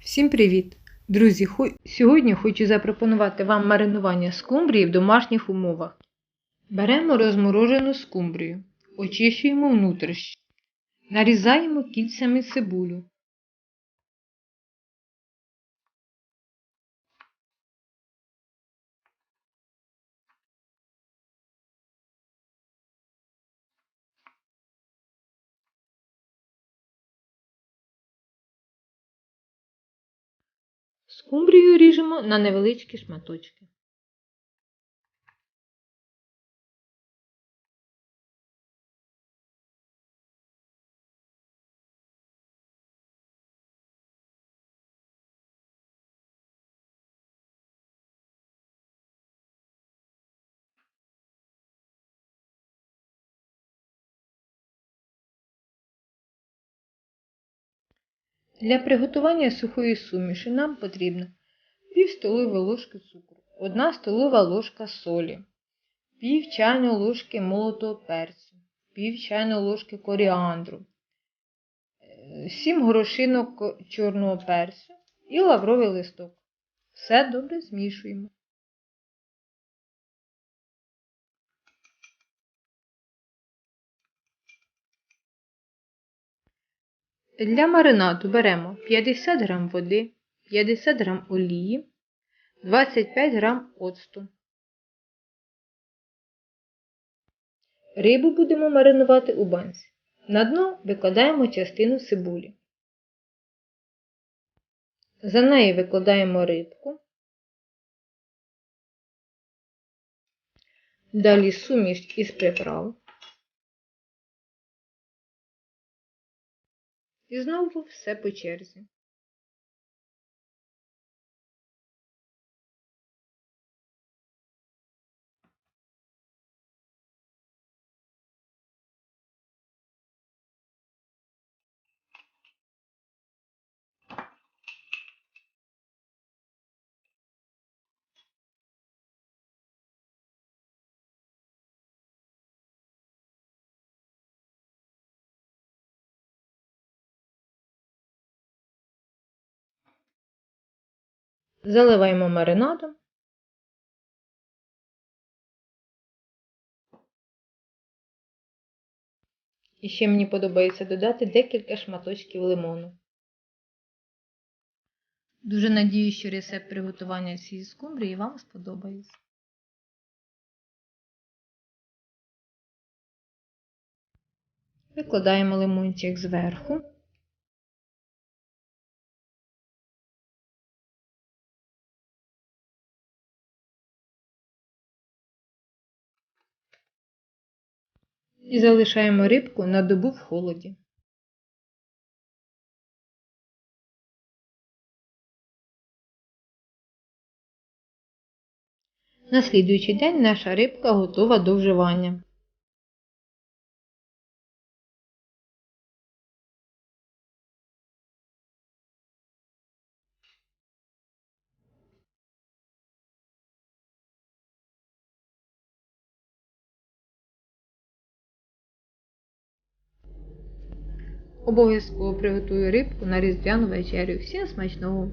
Всім привіт! Друзі, сьогодні хочу запропонувати вам маринування скумбрії в домашніх умовах. Беремо розморожену скумбрію, очищуємо внутрішні, нарізаємо кільцями цибулю. Скумбрію ріжемо на невеличкі шматочки. Для приготування сухої суміші нам потрібно пів столової ложки цукру, 1 столова ложка солі, пів чайної ложки молотого перцю, пів чайної ложки коріандру, 7 горошинок чорного перцю і лавровий листок. Все добре змішуємо. Для маринаду беремо 50 г води, 50 г олії, 25 г оцту. Рибу будемо маринувати у банці. На дно викладаємо частину цибулі. За неї викладаємо рибку. Далі суміш із приправ. І знову все по черзі. Заливаємо маринадом. І ще мені подобається додати декілька шматочків лимону. Дуже надію, що рецепт приготування цієї скумбрії вам сподобається. Викладаємо лимончик зверху. І залишаємо рибку на добу в холоді. На слідуючий день наша рибка готова до вживання. Обов'язково приготую рибку на різдвяну вечерю. Всім смачного!